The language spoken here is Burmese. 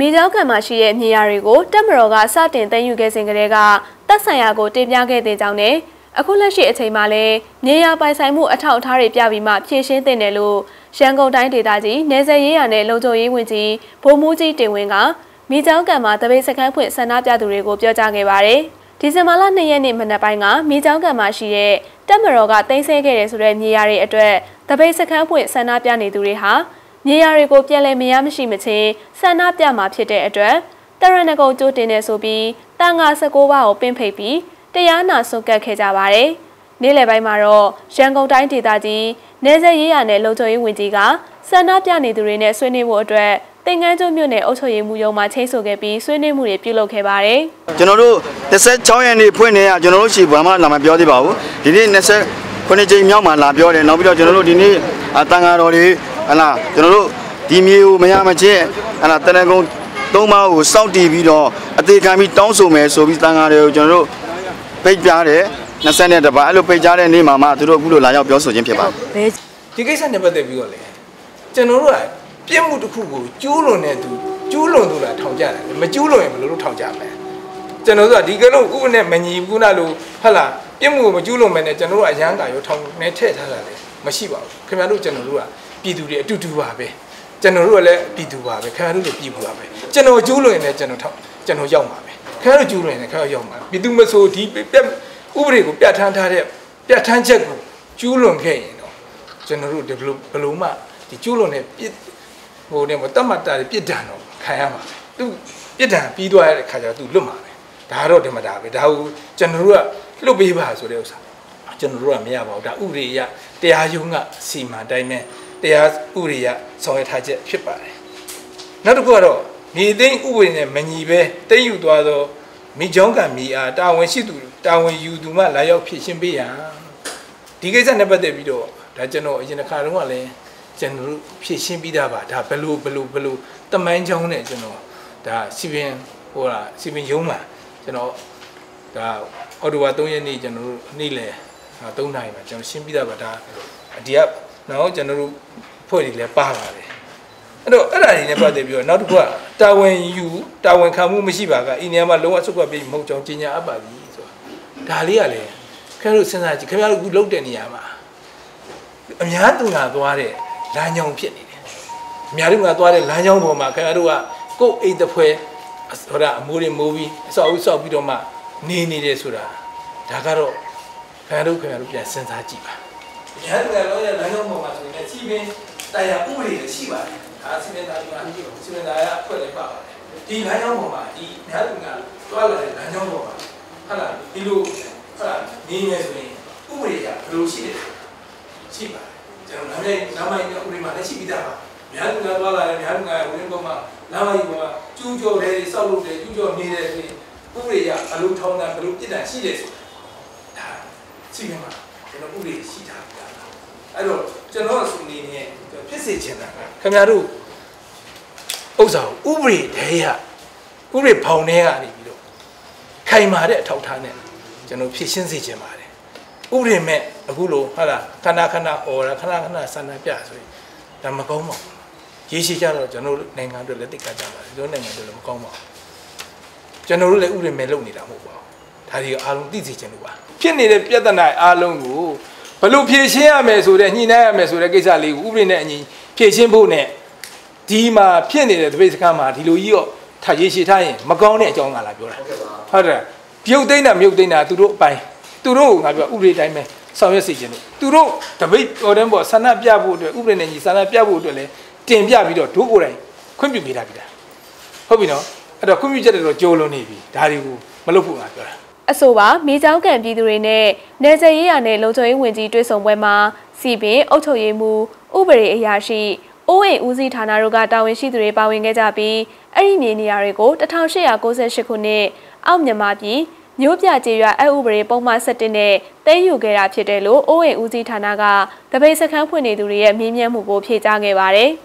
မိကြောက်ကံမှာရှိတဲ့နေရာတွေကိုတက်မတော်ကစတင်သိမ်းယူခဲ့စဉ်ကတည်းကတပ်ဆိုင်ရာကိုတင်ပြခဲ့တဲ့ကြောင်းနဲ့အခုလက်ရှိအချိန်မှာလည်းနေရာပိုင်ဆိုင်မှုအထောက်အထားတွေပြပြီးမှဖြည့်ရှင်းတင်တယ်လို့ရန်ကုန်တိုင်းဒေသကြီးနယ်စပ်ရေးရာနယ်လုံခြုံရေးဝန်ကြီးဗိုလ်မှူးကြီးတင်ဝင်းကမိကြောက်ကံမှာတပိတ်စခန်းဖွင့်ဆန္ဒပြသူတွေကိုပြောကြားခဲ့ပါတယ်။ဒီဇင်ဘာလ2ရက်နေ့မနက်ပိုင်းကမိကြောက်ကံမှာရှိတဲ့တက်မတော်ကတင်ဆက်ခဲ့တဲ့ဆိုတဲ့နေရာတွေအတွက်တပိတ်စခန်းဖွင့်ဆန္ဒပြနေသူတွေဟာ မြေယာတွေကိုပြန်လည်မရမရှိမချင်းဆန္ဒပြမှာဖြစ်တဲ့အတွက်တရဏဂုံကြိုတင်နေဆိုပြီးတန်ငါ16ပါးကိုပင့်ဖိတ်ပြီးတရားနာဆုံးကတ်ခဲ့ကြပါတယ်။နေ့လယ်ပိုင်းမှာတော့ရန်ကုန်တိုင်းဒေသကြီးနေဆက်ရေးရနဲ့လုံခြုံရေးဝန်ကြီးကဆန္ဒပြနေသူတွေနဲ့ဆွေးနွေးဖို့အတွက်တင်ငန်းကျွမြို့နယ်အုပ်ချုပ်ရေးမှူးရုံးမှာချိတ်ဆိုခဲ့ပြီးဆွေးနွေးမှုတွေပြုလုပ်ခဲ့ပါတယ်။ကျွန်တော်တို့16ရက်နေ့ဖွင့်နေရကျွန်တော်တို့ရှိဘာမှလာမပြောသေးပါဘူး။ဒီနေ့20ခုနှစ်ချိန်မြောက်မှာလာပြောတယ်။နောက်ပြီးတော့ကျွန်တော်တို့ဒီနေ့တန်ဃာတော်တွေ ဟလာကျွန်တော်တို့ဒီမြေကိုမရမချင်းဟလာတနကုံသုံးပါးကိုစောင့်တည်ပြီးတော့အသေးခံပြီးတောင်းဆိုမယ်ဆိုပြီးတန်ဃာတွေကိုကျွန်တော်တို့ပိတ်ပြားတယ်20နဲ့တပါအဲ့လိုပိတ်ကြားတဲ့နေ့မှာမှသူတို့အခုလိုလာရောက်ပြောဆိုခြင်းဖြစ်ပါတယ်ဒီကိစ္စနဲ့ပတ်သက်ပြီးတော့လေကျွန်တော်တို့ကပြစ်မှုတစ်ခုကိုကျူးလွန်တဲ့သူကျူးလွန်သူလားထောင်ကြတယ်မကျူးလွန်ရင်ဘယ်လိုလုပ်ထောင်ကြမလဲကျွန်တော်တို့ကဒီကလို့ဥပနဲ့မညီဘူးနာလို့ဟလာပြစ်မှုကိုမကျူးလွန်မယ်နဲ့ကျွန်တော်တို့ကအရန်ကာရောထောင်နဲ့ထည့်ထားတာလေမရှိပါဘူးခင်ဗျားတို့ကျွန်တော်တို့က ပြည်သူတွေအတူတူပါပဲကျွန်တော်တို့ကလည်းပြည်သူပါပဲခင်ဗျားတို့လည်းပြည်သူပါပဲကျွန်တော်ကျူးလွန်ရင်လည်းကျွန်တော်ထောင်ကျွန်တော်ရောက်ပါပဲခင်ဗျားတို့ကျူးလွန်ရင်လည်းခင်ဗျားရောက်ပါပြည်သူမဆိုဒီပြက်ဥပဒေကိုပြဋ္ဌာန်းထားတဲ့ပြဋ္ဌာန်းချက်ကိုကျူးလွန်ခဲ့ရင်တော့ကျွန်တော်တို့ဒီဘလိုဘလို့မှဒီကျူးလွန်တဲ့ပြစ်ဟိုနဲ့မတတ်မှတ်တာပြစ်ဒဏ်တော့ခံရမှာသူပြစ်ဒဏ်ပြီးသွားတဲ့ခါကျတော့သူလွတ်မှာပဲဒါကတော့ဒီမှာဒါပဲဒါကိုကျွန်တော်တို့ကလွတ်ပေးပါဆိုတဲ့ဥစ္စာကျွန်တော်တို့ကမရပါဘူးဒါဥပဒေရတရားရုံးကစီမံတိုင်းနဲ့ တရားဥပဒေရဆောင်ရွက်ထားချက်ဖြစ်ပါတယ်နောက်တစ်ခုကတော့မြေသိမ်းဥပဒေနဲ့မညီပဲတိတ်ယူသွားသောမိကြောင်းကမိအားတာဝန်ရှိသူတာဝန်ယူသူမှလာရောက်ဖြစ်ရှင်းပေးရန်ဒီကိစ္စနဲ့ပတ်သက်ပြီးတော့ဒါကျွန်တော်အရင်တစ်ခါတုန်းကလည်းကျွန်တော်တို့ဖြည့်ရှင်းပြီးသားပါဒါဘယ်လိုဘယ်လိုဘယ်လိုတမိုင်းချောင်းနဲ့ကျွန်တော်ဒါစီပင်ဟိုလားစီပင်ရုံးမှာကျွန်တော်ဒါအော်တိုဝါ3ရက်နေ့ကျွန်တော်တို့နေ့လယ်3နာရီမှာကျွန်တော်ရှင်းပြီးသားပါဒါဒီက နော်ကျွန်တော်တို့ဖွဲ့တွေလည်းပါပါတယ်အဲ့တော့အဲ့ဒါတွေနဲ့ပတ်သက်ပြီးတော့နောက်တစ်ခုကတာဝန်ယူတာဝန်ခံမှုမရှိပါကအင်းနေရာမှာလုံးဝဆုတ်ခွက်ပြီးမဟုတ်ကြောင်းကြီးညာအပ်ပါသည်ဆိုတာဒါလေးကလည်းခင်ဗျားတို့စဉ်းစားကြည့်ခင်ဗျားတို့အခုလုတ်တဲ့နေရာမှာအများသူငါသွားတဲ့လမ်းကြောင်းဖြစ်နေတယ်အများသူငါသွားတဲ့လမ်းကြောင်းပေါ်မှာခင်ဗျားတို့ကကိုယ်အိတ်တဖွဲဟိုဒါအမိုးတွေမိုးပြီးအဆောက်အဦဆောက်ပြီးတော့မှနေနေတယ်ဆိုတာဒါကတော့ခင်ဗျားတို့ခင်ဗျားတို့ပြန်စဉ်းစားကြည့်ပါ အများသူငါလောရဲ့လမ်းကြောင်းပေါ်မှာဆိုရင်ကြီးပင်တရားဥပဒေတွေရှိပါတယ်ဒါစီမံသားကစီမံသားရအဖွဲ့လည်းပါပါတယ်ဒီလမ်းကြောင်းပေါ်မှာဒီအများသူငါသွားလာတဲ့လမ်းကြောင်းပေါ်မှာဟုတ်လားဒီလိုဟုတ်လားနေနေဆိုရင်ဥပဒေကဘယ်လိုရှိလဲရှိပါတယ်ကျွန်တော်လည်းနာမိုင်းဥပဒေမှာလည်းရှိပြီးသားပါများလူကသွားလာတယ်များလူကဝင်ပေါ်မှာနာမိုင်းပေါ်မှာကျူးကျော်တယ်စောက်လုပ်တယ်ကျူးကျော်နေတယ်ဆိုရင်ဥပဒေကဘယ်လိုထောင်းတာဘယ်လိုပြစ်ဒဏ်ရှိတယ်ဆိုတာဒါရှိနေမှာကျွန်တော်ဥပဒေရှိတာ အဲ့တော့ကျွန်တော်အစုအနေနဲ့ဖြစ်စေချင်တာခင်ဗျားတို့ဥစ္စာဥပဒေတည်းရဥပဒေဖောင်ထဲကနေပြီးတော့ခိုင်မာတဲ့အထောက်ထားနဲ့ကျွန်တော်ဖြစ်ရှင်းစေချင်ပါတယ်ဥပဒေမဲ့အခုလိုဟာလားခဏခဏအော်တာခဏခဏဆန္ဒပြဆိုရင်ဒါမကောင်းပါဘူးရေးရှိကြတော့ကျွန်တော်တို့နိုင်ငံအတွက်လက်သိကကြပါတယ်ကျွန်တော်နိုင်ငံအတွက်လည်းမကောင်းပါဘူးကျွန်တော်တို့လည်းဥပဒေမဲ့လုပ်နေတာမဟုတ်ပါဘူးဒါဒီအားလုံးသိစေချင်လို့ပါဖြစ်နေတဲ့ပြဿနာအားလုံးကိုဘ လို့ဖြေရှင်းရမယ်ဆိုတဲ့ညှိနှိုင်းရမယ်ဆိုတဲ့ကိစ္စလေးကိုဥပဒေနဲ့အညီဖြေရှင်းဖို့နဲ့ဒီမှာဖြစ်နေတဲ့တပိတ်စခန်းမှာဒီလိုကြီးတော့ထားရေးရှိထားရင်မကောင်းတဲ့အကြောင်းကလာပြောတာဟုတ်တယ်ပြုတ်သိမ့်တာမြုပ်သိမ့်တာသူတို့အပိုင်းသူတို့ကငါပြောဥပဒေတိုင်းပဲဆောင်ရွက်စီခြင်းလို့သူတို့တပိတ်တော်တဲ့ပေါ်ဆန္ဒပြဖို့အတွက်ဥပဒေနဲ့ညီဆန္ဒပြဖို့အတွက်လည်းတင်ပြပြီးတော့ဒုကိုယ်တိုင်ခွင့်ပြုပေးတာပြီလားဟုတ်ပြီနော်အဲ့တော့ခွင့်ပြုချက်တွေတော့ကြိုးလွန်နေပြီဒါတွေကိုမလုပ်ဖို့ငါပြောတာ အဆိုပါမိเจ้าကံပြည်သူတွေနဲ့နေဆက်ရေးရနဲ့လုံခြုံရေးဝင်ကြီးတွေ့ဆုံပွဲမှာစီပင်အုပ်ချုပ်ရေးမှူးဥပဒေအရာရှိအိုးအိမ်ဦးစီးဌာနတို့ကတာဝန်ရှိသူတွေပါဝင်ခဲ့ကြပြီးအဲ့ဒီမြေနေရာတွေကို1898ခုနှစ်အောက်မြန်မာပြည်မြို့ပြကျေးရွာအဥပဒေပုံမှန်7နဲ့သိမ်းယူခဲ့တာဖြစ်တယ်လို့အိုးအိမ်ဦးစီးဌာနကတပိတ်စခန်းဖွင့်နေသူတွေရဲ့မြင်းမြတ်မှုကိုဖြေကြားခဲ့ပါတယ်။